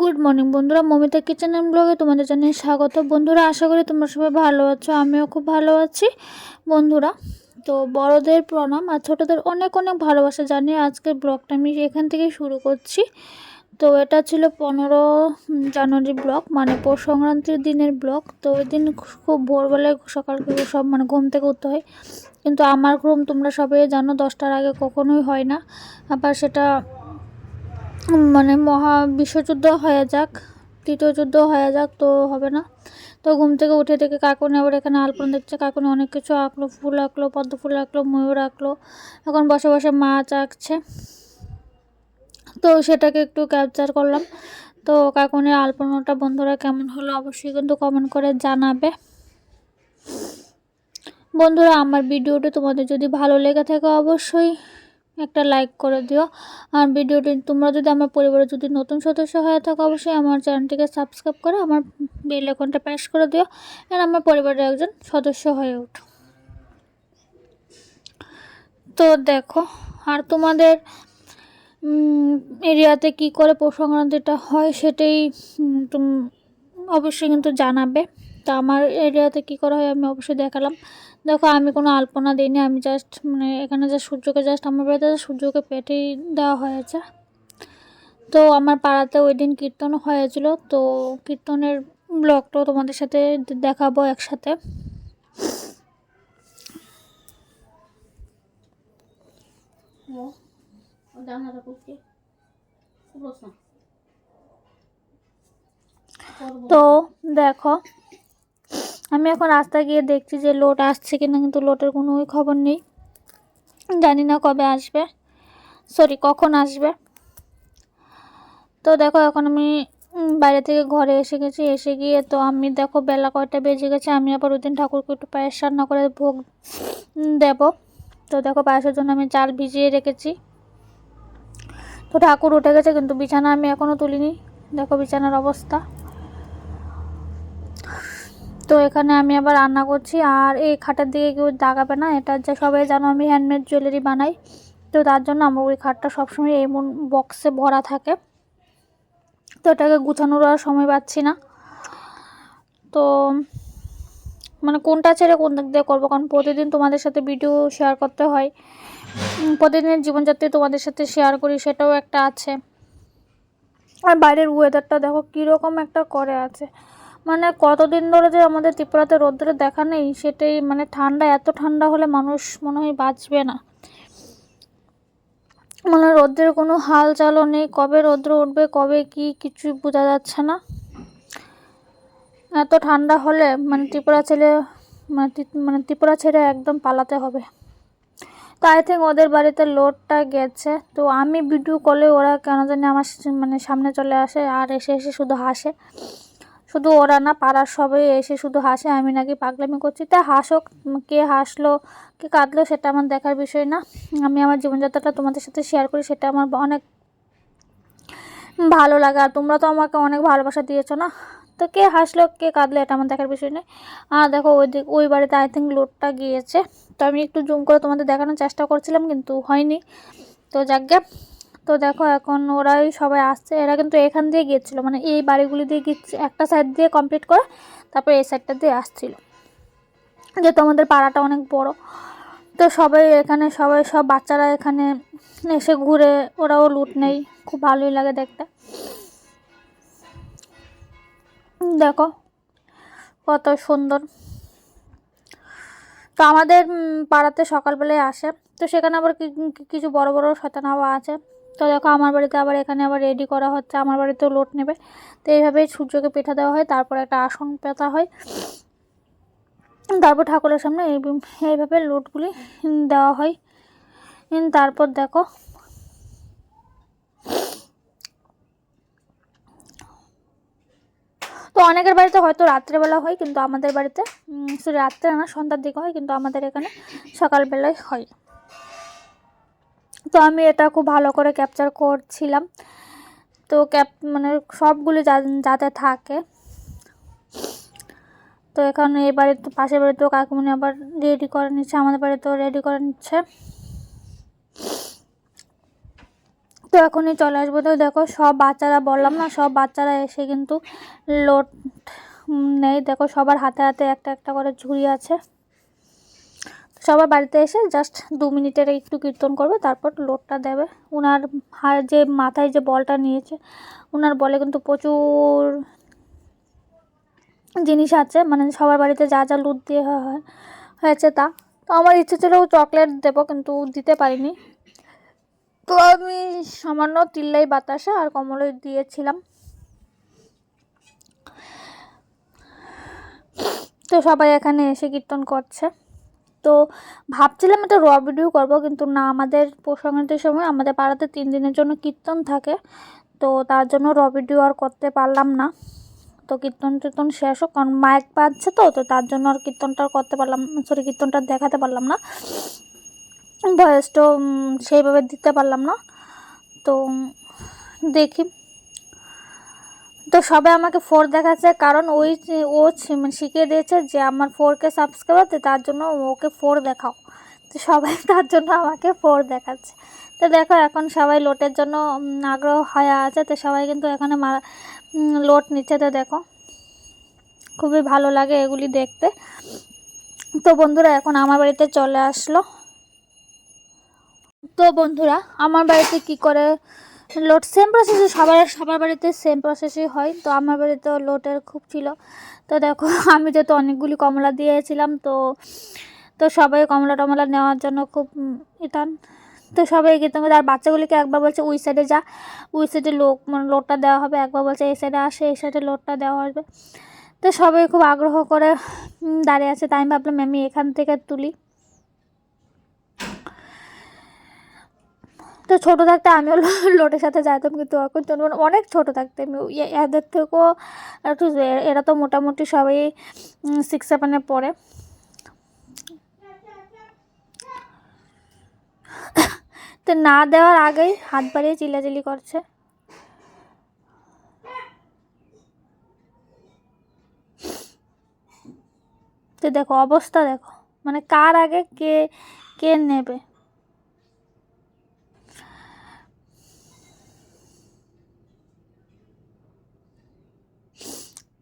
Good morning বন্ধুরা। Momita kitchen and ব্লগে তোমাদের জানিয়ে স্বাগত। বন্ধুরা, আশা করি তোমরা সবাই ভালো আছো, আমিও খুব ভালো আছি। বন্ধুরা, তো বড়দের প্রণাম আর ছোটোদের অনেক অনেক ভালোবাসা জানিয়ে আজকের ব্লগটা আমি এখান থেকে শুরু করছি। তো এটা ছিল পনেরো জানুয়ারি ব্লক মানে পৌষ সংক্রান্তির দিনের ব্লগ। তো ওই দিন খুব ভোরবেলায় সকাল থেকে সব মানে ঘুম থেকে উঠতে হয়। কিন্তু আমার ঘুম তোমরা সবাই জানো, দশটার আগে কখনোই হয় না। আবার সেটা মানে মহা বিশ্বযুদ্ধ হয়ে যাক, তৃতীয় যুদ্ধ হয়ে যাক তো হবে না। তো ঘুম থেকে উঠে থেকে কাকুনি আবার এখানে আলপনা দেখছে। কাকুনি অনেক কিছু আঁকলো, ফুল আঁকলো, পদ্ম ফুল আঁকলো, ময়ূর আঁকলো। এখন বসে বসে মাছ আঁকছে। তো সেটাকে একটু ক্যাপচার করলাম। তো কাকুনির আলপনাটা, বন্ধুরা কেমন হলো? অবশ্যই কিন্তু কমেন্ট করে জানাবে। বন্ধুরা, আমার ভিডিওটি তোমাদের যদি ভালো লেগে থাকে অবশ্যই একটা লাইক করে দিও। আর ভিডিওটি তোমরা যদি আমার পরিবারে যদি নতুন সদস্য হয়ে থাকো, অবশ্যই আমার চ্যানেলটিকে সাবস্ক্রাইব করে আমার বেল আইকনটা প্রেস করে দিও আর আমার পরিবারের একজন সদস্য হয়ে ওঠো তো দেখো, আর তোমাদের এরিয়াতে কি করে পৌষ সংক্রান্তিটা হয় সেটাই তুমি, অবশ্যই কিন্তু জানাবে। তা আমার এরিয়াতে কি করা হয় আমি অবশ্যই দেখালাম। দেখো আমি কোনো আলপনা দিইনি আমি জাস্ট মানে এখানে যে সূর্যকে জাস্ট আমার বাড়িতে সূর্যকে পেটেই দেওয়া হয়েছে। তো আমার পাড়াতে ওই দিন কীর্তন হয়েছিল তো কীর্তনের ব্লগটাও তোমাদের সাথে দেখাবো একসাথে। তো দেখো আমি এখন রাস্তায় গিয়ে দেখছি যে লোড আসছে কিনা, কিন্তু লোডের কোনো খবর নেই। জানি না কবে আসবে। সরি কখন আসবে? তো দেখো, এখন আমি বাইরে থেকে ঘরে এসে গেছি। এসে গিয়ে তো আমি দেখো, বেলা কয়টা বেজে গেছে। আমি আবার ওই দিন ঠাকুরকে একটু পায়েস রান্না করে ভোগ দেব। তো দেখো, পায়েসের জন্য আমি চাল ভিজিয়ে রেখেছি। তো ঠাকুর উঠে গেছে, কিন্তু বিছানা আমি এখনও তুলিনি। দেখো, বিছানার অবস্থা। তো এখানে আমি আবার রান্না করছি। আর এই খাটের দিকে কেউ দাগাবে না, এটা যে সবাই জানো আমি হ্যান্ডমেড জুয়েলারি বানাই। তো তার জন্য আমার ওই খাটটা সবসময় এমন বক্সে ভরা থাকে। তো এটাকে গুছানোর আর সময় পাচ্ছি না। তো মানে কোনটা ছেড়ে কোন দিক দিয়ে করব? কারণ প্রতিদিন তোমাদের সাথে ভিডিও শেয়ার করতে হয়। প্রতিদিনের জীবনযাত্রা তোমাদের সাথে শেয়ার করি, সেটাও একটা আছে। আর বাইরের ওয়েদারটা দেখো, কীরকম একটা করে আছে। মানে কতদিন ধরে যে আমাদের ত্রিপুরাতে রোদ্রে দেখা নেই, সেটাই মানে ঠান্ডা, এত ঠান্ডা হলে মানুষ মনে হয় বাঁচবে না। মানে রোদ্রের কোনো হাল চালও নেই, কবে রৌদ্র উঠবে, কবে কি কিছু বোঝা যাচ্ছে না। এত ঠান্ডা হলে মানে ত্রিপুরা ছেলে মানে মানে ত্রিপুরা ছেড়ে একদম পালাতে হবে। তো আই থিঙ্ক ওদের বাড়িতে লোডটা গেছে। তো আমি ভিডিও কলে ওরা কেন জানি আমার মানে সামনে চলে আসে আর এসে এসে শুধু হাসে। শুধু ওরা না, পাড়ার সবাই এসে শুধু হাসে, আমি নাকি পাগলামি করছি। তা হাসক, কে হাসলো, কে কাঁদলো সেটা আমার দেখার বিষয় না। আমি আমার জীবনযাত্রাটা তোমাদের সাথে শেয়ার করি, সেটা আমার অনেক ভালো লাগে, আর তোমরা তো আমাকে অনেক ভালোবাসা দিয়েছ না। তো কে হাসলো, কে কাঁদলো, এটা আমার দেখার বিষয় নেই আর দেখো, ওই দিক, ওই বাড়িতে আই থিঙ্ক লোডটা গিয়েছে। তো আমি একটু জুম করে তোমাদের দেখানোর চেষ্টা করছিলাম, কিন্তু হয়নি। তো যাকে তো দেখো এখন ওরাই সবাই আসছে। এরা কিন্তু এখান দিয়ে গিয়েছিল। মানে এই বাড়িগুলি দিয়ে গিয়েছে, একটা সাইড দিয়ে কমপ্লিট করে তারপর এই সাইডটা দিয়ে আসছিল। যেহেতু আমাদের পাড়াটা অনেক বড়, তো সবাই এখানে, সবাই সব বাচ্চারা এখানে এসে ঘুরে, ওরাও লুট নেই খুব ভালোই লাগে দেখতে। দেখো কত সুন্দর। তো আমাদের পাড়াতে সকালবেলায় আসে। তো সেখানে আবার কিছু বড় বড় শতানাওয়া আছে। তো দেখো আমার বাড়িতে আবার এখানে আবার রেডি করা হচ্ছে, আমার বাড়িতেও লোট নেবে। তো এইভাবেই সূর্যকে পিঠা দেওয়া হয়, তারপর একটা আসন পেতা হয়। তারপর ঠাকুরের সামনে এই এইভাবে লোটগুলি দেওয়া হয়। তারপর দেখো, তো অনেকের বাড়িতে হয়তো রাত্রেবেলা হয়, কিন্তু আমাদের বাড়িতে শুধু রাত্রে না, সন্ধ্যার দিকে হয়, কিন্তু আমাদের এখানে সকালবেলায় হয়। তো আমি এটা খুব ভালো করে ক্যাপচার করছিলাম। তো ক্যাপ মানে সবগুলি যাতে থাকে। তো এখানে এই বাড়িতে পাশের বাড়িতেও কাকুমনি আবার রেডি করে নিচ্ছে, আমাদের বাড়িতেও রেডি করে নিচ্ছে। তো এখনই চলে আসব। তো দেখো, সব বাচ্চারা বললাম না, সব বাচ্চারা এসে কিন্তু লোট নেই। দেখো, সবার হাতে হাতে একটা একটা করে ঝুড়ি আছে। সবার বাড়িতে এসে জাস্ট দু মিনিটের একটু কীর্তন করবে, তারপর লোডটা দেবে। ওনার যে মাথায় যে বলটা নিয়েছে ওনার বলে কিন্তু প্রচুর জিনিস আছে মানে সবার বাড়িতে যা যা লুট দিয়ে হয়- হয়েছে তা। তো আমার ইচ্ছে ছিল চকলেট দেবো, কিন্তু দিতে পারিনি। তো আমি সামান্য তিল্লাই বাতাসা আর কমলই দিয়েছিলাম। তো সবাই এখানে এসে কীর্তন করছে। তো ভাবছিলাম একটা র ভিডিও করব, কিন্তু না, আমাদের প্রসঙ্গের সময় আমাদের পাড়াতে তিন দিনের জন্য কীর্তন থাকে, তো তার জন্য র ভিডিও আর করতে পারলাম না। তো কীর্তন টীর্তন শেষ হোক, কারণ মাইক বাজছে তো তো তার জন্য আর কীর্তনটা করতে পারলাম সরি কীর্তনটা দেখাতে পারলাম না। ভয়েসটাও সেইভাবে দিতে পারলাম না। তো দেখি। তো সবে আমাকে ফোর দেখাচ্ছে কারণ ওই ও মানে শিখিয়ে দিয়েছে যে আমার ফোরকে সাবস্ক্রাইবার তো তার জন্য ওকে ফোর দেখাও। তো সবাই তার জন্য আমাকে ফোর দেখাচ্ছে। তো দেখো এখন সবাই লোটের জন্য আগ্রহ হয়ে আছে তো সবাই কিন্তু এখানে মা উম, লোট নিচ্ছে তো দেখো। খুবই ভালো লাগে এগুলি দেখতে। তো বন্ধুরা এখন আমার বাড়িতে চলে আসলো। তো বন্ধুরা আমার বাড়িতে কি করে লোড সেম প্রসেসে সবার সবার বাড়িতে সেম প্রসেসই হয়। তো আমার বাড়িতেও লোটের খুব ছিল। তো দেখো, আমি যেহেতু অনেকগুলি কমলা দিয়েছিলাম, তো তো সবাই কমলা টমলা নেওয়ার জন্য খুব ইতান। তো সবাই কিন্তু আর বাচ্চাগুলিকে একবার বলছে, ওই সাইডে যা। ওই সাইডে লোক মানে লোডটা দেওয়া হবে। একবার বলছে, এই সাইডে আসে, এই সাইডে লোডটা দেওয়া হবে। তো সবাই খুব আগ্রহ করে দাঁড়িয়ে আছে। তাই আমি ভাবলাম, আমি এখান থেকে তুলি। তো ছোটো থাকতে আমিও লোটের সাথে যাইতাম, কিন্তু এখন তো মানে অনেক ছোটো থাকতে। আমি এদের থেকেও একটু এরা তো মোটামুটি সবাই সিক্স সেভেনে পড়ে। তো না দেওয়ার আগেই হাত বাড়িয়ে চিল্লাচিল্লি করছে। তো দেখো, অবস্থা দেখো মানে কার আগে কে কে নেবে?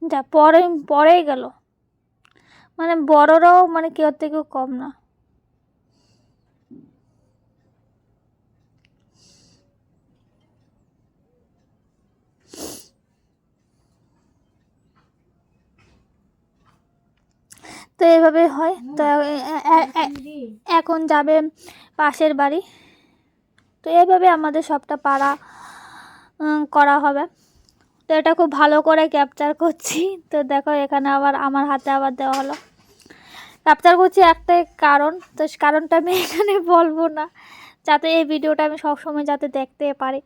যা পরে পরেই গেল। মানে বড়রাও মানে কেউ থেকেও কম না। তো এইভাবে হয়। তো এ- এ- এ- এখন যাবে পাশের বাড়ি। তো এইভাবে আমাদের সবটা পাড়া করা হবে। তো এটা খুব ভালো করে ক্যাপচার করছি। তো দেখো এখানে আবার আমার হাতে আবার দেওয়া হলো। ক্যাপচার করছি একটাই কারণ, তো কারণটা আমি এখানে বলব না। যাতে এই ভিডিওটা আমি সবসময় যাতে দেখতে পারি।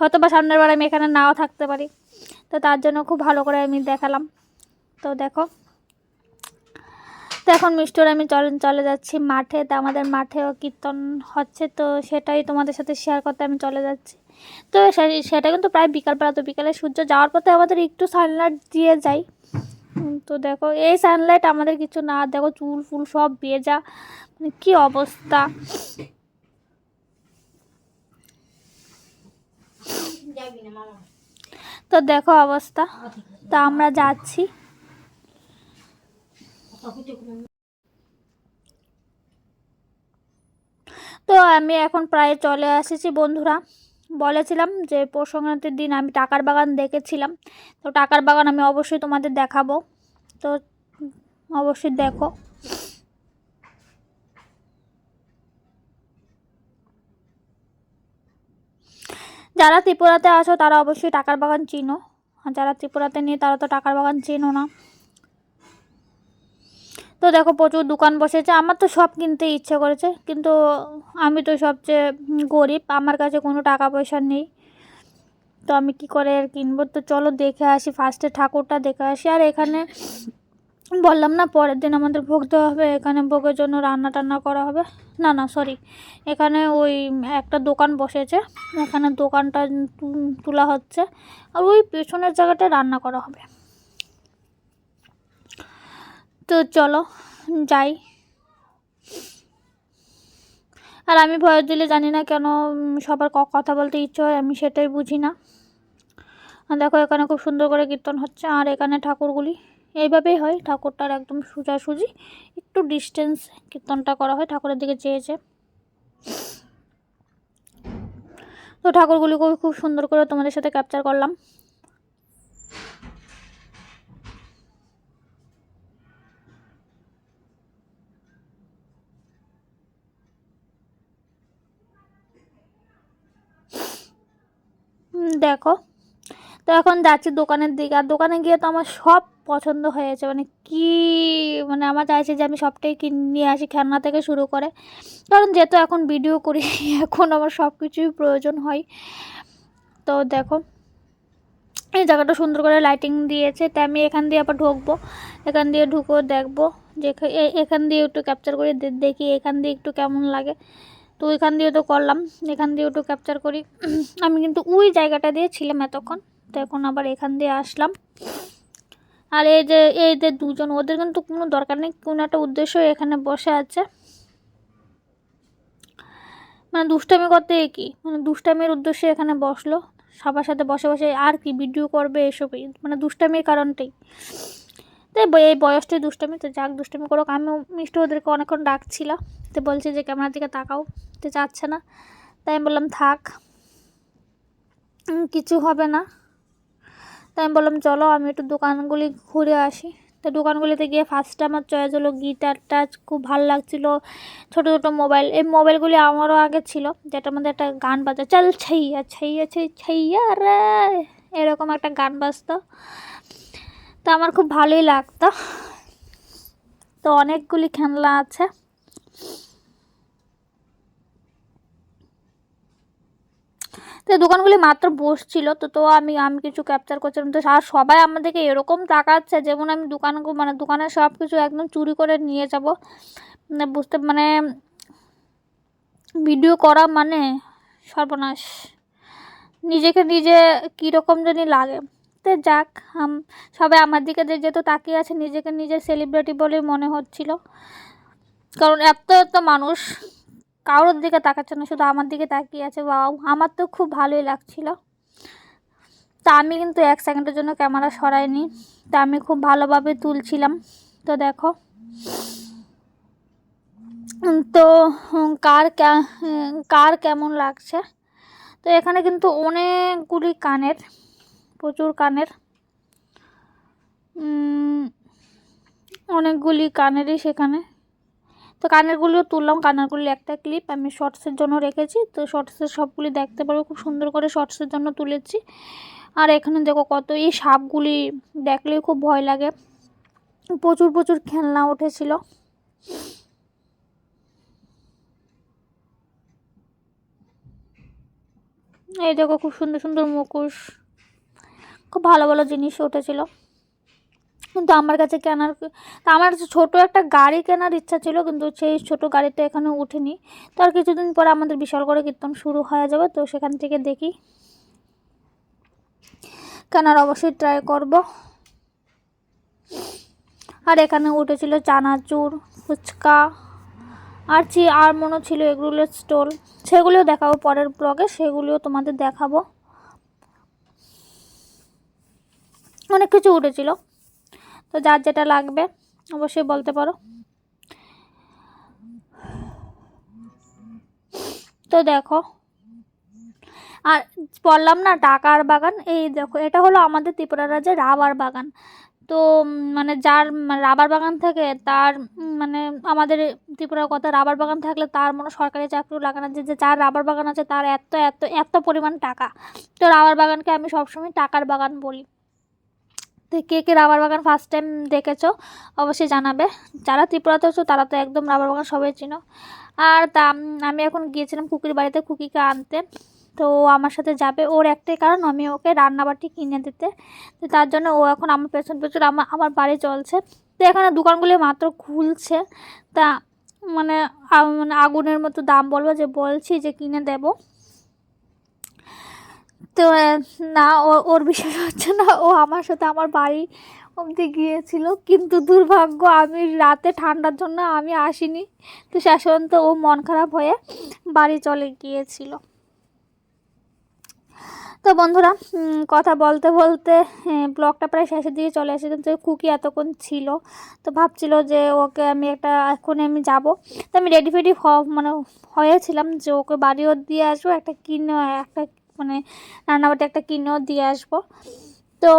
হয়তো বা সামনের বার আমি এখানে নাও থাকতে পারি। তো তার জন্য খুব ভালো করে আমি দেখালাম। তো দেখো। তো এখন মিষ্টর আমি চলে চলে যাচ্ছি মাঠে। তো আমাদের মাঠেও কীর্তন হচ্ছে, তো সেটাই তোমাদের সাথে শেয়ার করতে আমি চলে যাচ্ছি। তো সেটা কিন্তু প্রায় বিকালবেলা। তো বিকালে সূর্য যাওয়ার পথে আমাদের একটু সানলাইট দিয়ে উম, তো দেখো এই সানলাইট আমাদের কিছু না দেখো চুল ফুল সব ভেজা। মানে কি অবস্থা। তো দেখো অবস্থা। তো আমরা যাচ্ছি। তো আমি এখন প্রায় চলে এসেছি বন্ধুরা। বলেছিলাম যে পৌষ সংক্রান্তির দিন আমি টাকার বাগান দেখেছিলাম। তো টাকার বাগান আমি অবশ্যই তোমাদের দেখাবো। তো অবশ্যই দেখো। যারা ত্রিপুরাতে আসো তারা অবশ্যই টাকার বাগান চিনো। আর যারা ত্রিপুরাতে নেই তারা তো টাকার বাগান চেনো না। তো দেখো প্রচুর দোকান বসেছে, আমার তো সব কিনতে ইচ্ছে করেছে, কিন্তু আমি তো সবচেয়ে গরিব, আমার কাছে কোনো টাকা পয়সা নেই। তো আমি কি করে আর কিনবো? তো চলো দেখে আসি ফার্স্টে ঠাকুরটা দেখে আসি, আর এখানে বললাম না পরের দিন আমাদের ভোগ দেওয়া হবে, এখানে ভোগের জন্য রান্না টান্না করা হবে। না না সরি এখানে ওই একটা দোকান বসেছে, এখানে দোকানটা তোলা হচ্ছে, আর ওই পেছনের জায়গাটা রান্না করা হবে। তো চলো, যাই। আর আমি ভয়েস দিলে জানি না কেন সবার কথা বলতে ইচ্ছে হয়, আমি সেটাই বুঝি না। দেখো, এখানে খুব সুন্দর করে কীর্তন হচ্ছে, আর এখানে ঠাকুরগুলি। এইভাবেই হয়, ঠাকুরটার একদম সোজাসুজি, একটু ডিস্টেন্স কীর্তনটা করা হয়, ঠাকুরের দিকে চেয়েছে। তো ঠাকুরগুলিকে খুব সুন্দর করে তোমাদের সাথে ক্যাপচার করলাম। দেখো। তো এখন যাচ্ছি দোকানের দিকে। আর দোকানে গিয়ে তো আমার সব পছন্দ হয়েছে। মানে কি মানে আমার চাইছে যে আমি সবটাই কিনে, নিয়ে আসি খেলনা থেকে শুরু করে। কারণ যেহেতু এখন ভিডিও করি, এখন আমার সব কিছুই প্রয়োজন হয়। তো দেখো, এই জায়গাটা সুন্দর করে লাইটিং দিয়েছে। তাই আমি এখান দিয়ে আবার ঢুকবো। এখান দিয়ে ঢুকেও দেখব। যে এখান দিয়ে একটু ক্যাপচার করে দেখি এখান দিয়ে একটু কেমন লাগে। তো এখান দিয়ে তো করলাম। এখান দিয়ে একটু ক্যাপচার করি। আমি কিন্তু ওই জায়গাটা দিয়ে ছিলাম এতক্ষণ। তো এখন আবার এখান দিয়ে আসলাম। আর এই যে এই যে দুজন, ওদের কিন্তু কোনো দরকার নেই। কোনো একটা উদ্দেশ্য এখানে বসে আছে। মানে দুষ্টামি করতে কি? মানে দুষ্টামির উদ্দেশ্যে এখানে বসল। সবার সাথে বসে বসে আর কি ভিডিও করবে এসবই? মানে দুষ্টামির কারণটাই। ব- এই বয়সটাই দুষ্টমি, তো যাক দুষ্টমি করুক। আমিও মিষ্টি ওদেরকে অনেকক্ষণ ডাকছিলাম। তো বলছে যে, ক্যামেরার দিকে তাকাও। তো চাচ্ছে না। তাই আমি বললাম, থাক কিছু হবে না। তাই আমি বললাম, চলো, আমি একটু দোকানগুলি ঘুরে আসি। তো দোকানগুলিতে গিয়ে ফার্স্টে আমার চয়েস হলো গিটারটা খুব ভালো লাগছিল। ছোটো ছোটো মোবাইল, এই মোবাইলগুলি আমারও আগে ছিল, যেটার মধ্যে একটা গান বাজে, চল ছাইয়া ছাইয়া, ছাই, ছাইয়া রে। এরকম একটা গান বাজতো। তো আমার খুব ভালোই লাগতো। তো অনেকগুলি খেলনা আছে। তো দোকানগুলি মাত্র বসছিল, তো তো আমি আমি কিছু ক্যাপচার করছিলাম। তো আর সবাই আমাদেরকে এরকম তাকাচ্ছে যেমন আমি দোকান মানে দোকানের সব কিছু একদম চুরি করে নিয়ে যাব। মানে বুঝতে মানে ভিডিও করা মানে সর্বনাশ। নিজেকে নিজে কীরকম জানি লাগে। তো যাক। সবাই আমার দিকে যে যেহেতু তাকিয়ে আছে, নিজেকে নিজে সেলিব্রিটি বলেই মনে হচ্ছিল। কারণ এত এত মানুষ কারোর দিকে তাকাচ্ছে না, শুধু আমার দিকে তাকিয়ে আছে। বাবা আমার তো খুব ভালোই লাগছিল। তা আমি কিন্তু এক সেকেন্ডের জন্য ক্যামেরা সরাইনি। তা আমি খুব ভালোভাবে তুলছিলাম। তো দেখো। তো, কার কার কেমন লাগছে? তো এখানে কিন্তু অনেকগুলি কানের প্রচুর কানের। অনেকগুলি কানেরই সেখানে। তো কানেরগুলিও তুললাম, কানেরগুলি একটা ক্লিপ আমি শর্টসের জন্য রেখেছি। তো শর্টসের সবগুলি দেখতে পারব খুব সুন্দর করে শর্টসের জন্য তুলেছি। আর এখানে দেখো কত এই সাপগুলি দেখলেই খুব ভয় লাগে। প্রচুর প্রচুর খেলনা উঠেছিল। এই দেখো খুব সুন্দর সুন্দর মুখোশ। খুব ভালো ভালো জিনিস উঠেছিল। কিন্তু আমার কাছে কেনার তা আমার ছোটো একটা গাড়ি কেনার ইচ্ছা ছিল, কিন্তু সেই ছোটো গাড়িতে এখানে উঠেনি। তো আর কিছুদিন পরে আমাদের বিশাল করে কীর্তন শুরু হয়ে যাবে, তো সেখান থেকে দেখি। কেনার অবশ্যই ট্রাই করব। আর এখানে উঠেছিল চানাচুর, ফুচকা, আর চি আর মনে ছিল এগুলোর স্টল, সেগুলিও দেখাবো পরের ব্লগে সেগুলিও তোমাদের দেখাবো। অনেক কিছু উঠেছিল। তো যার যেটা লাগবে, অবশ্যই বলতে পারো। তো দেখো, আর বললাম না, টাকার বাগান, এই দেখো, এটা হলো আমাদের ত্রিপুরা রাজ্যের রাবার বাগান। তো মানে যার মানে রাবার বাগান থাকে তার মানে আমাদের ত্রিপুরার কথা, রাবার বাগান থাকলে তার মনে সরকারি চাকরিও লাগে না যে যার রাবার বাগান আছে তার এত এত এত পরিমাণ টাকা। তো রাবার বাগানকে আমি সবসময় টাকার বাগান বলি। কে কে রাবার বাগান ফার্স্ট টাইম দেখেছ, অবশ্যই জানাবে। যারা ত্রিপুরাতে আছো, তারা তো একদম রাবার বাগান সবাই চিনো। আর তা আমি এখন গিয়েছিলাম কুকির বাড়িতে কুকিকে আনতে। তো আমার সাথে যাবে। ওর একটাই কারণ, আমি ওকে রান্নাবাটি কিনে দিতে। তো তার জন্য ও এখন আমার পেছন পেছন আমার আমার বাড়ি চলছে। তো এখানে দোকানগুলি মাত্র খুলছে। তা মানে মানে আগুনের মতো দাম বলব যে, বলছি যে কিনে দেবো। তো না ওর বিশ্বাস হচ্ছে না, ও আমার সাথে আমার বাড়ি অবধি গিয়েছিল। কিন্তু দুর্ভাগ্য, আমি রাতে ঠান্ডার জন্য আমি আসিনি। তো পর্যন্ত ও মন খারাপ হয়ে বাড়ি চলে গিয়েছিল। তো বন্ধুরা কথা বলতে বলতে ব্লগটা প্রায় শেষের দিকে চলে এসেছে। তো কুকি এতক্ষণ ছিল। তো ভাবছিল যে ওকে আমি একটা এখনই আমি যাব। তো আমি রেডি ফেডি মানে হয়েছিলাম যে ওকে বাড়িও দিয়ে আসব, একটা কিনে, একটা মানে রান্নাবাটি একটা কিনেও দিয়ে আসব। তো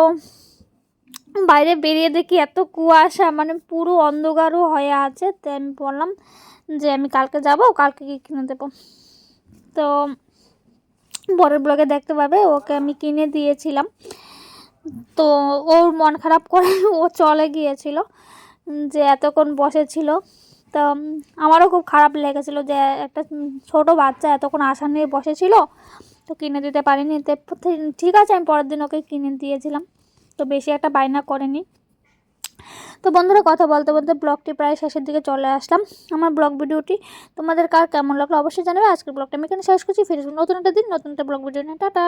বাইরে বেরিয়ে দেখি এত কুয়াশা মানে পুরো অন্ধকারও হয়ে আছে। তো আমি বললাম যে আমি কালকে যাব, কালকে কি কিনে দেবো। তো পরের ব্লগে দেখতে পাবে, ওকে আমি কিনে দিয়েছিলাম। তো ওর মন খারাপ করে ও চলে গিয়েছিল, যে এতক্ষণ বসেছিল। তো আমারও খুব খারাপ লেগেছিলো যে একটা ছোট বাচ্চা এতক্ষণ আশা নিয়ে বসেছিল। তো কিনে দিতে পারিনি। তো ঠিক আছে, আমি পরের দিন ওকে কিনে দিয়েছিলাম। তো বেশি একটা বায়না করেনি। তো বন্ধুরা, কথা বলতে বলতে ব্লগটি প্রায় শেষের দিকে চলে আসলাম। আমার ব্লগ ভিডিওটি তোমাদের কার কেমন লাগল অবশ্যই জানাবে। আজকের ব্লগটা আমি এখানে শেষ করছি। ফিরে নতুন একটা দিন, নতুন একটা ব্লগ ভিডিও নিয়ে। টাটা!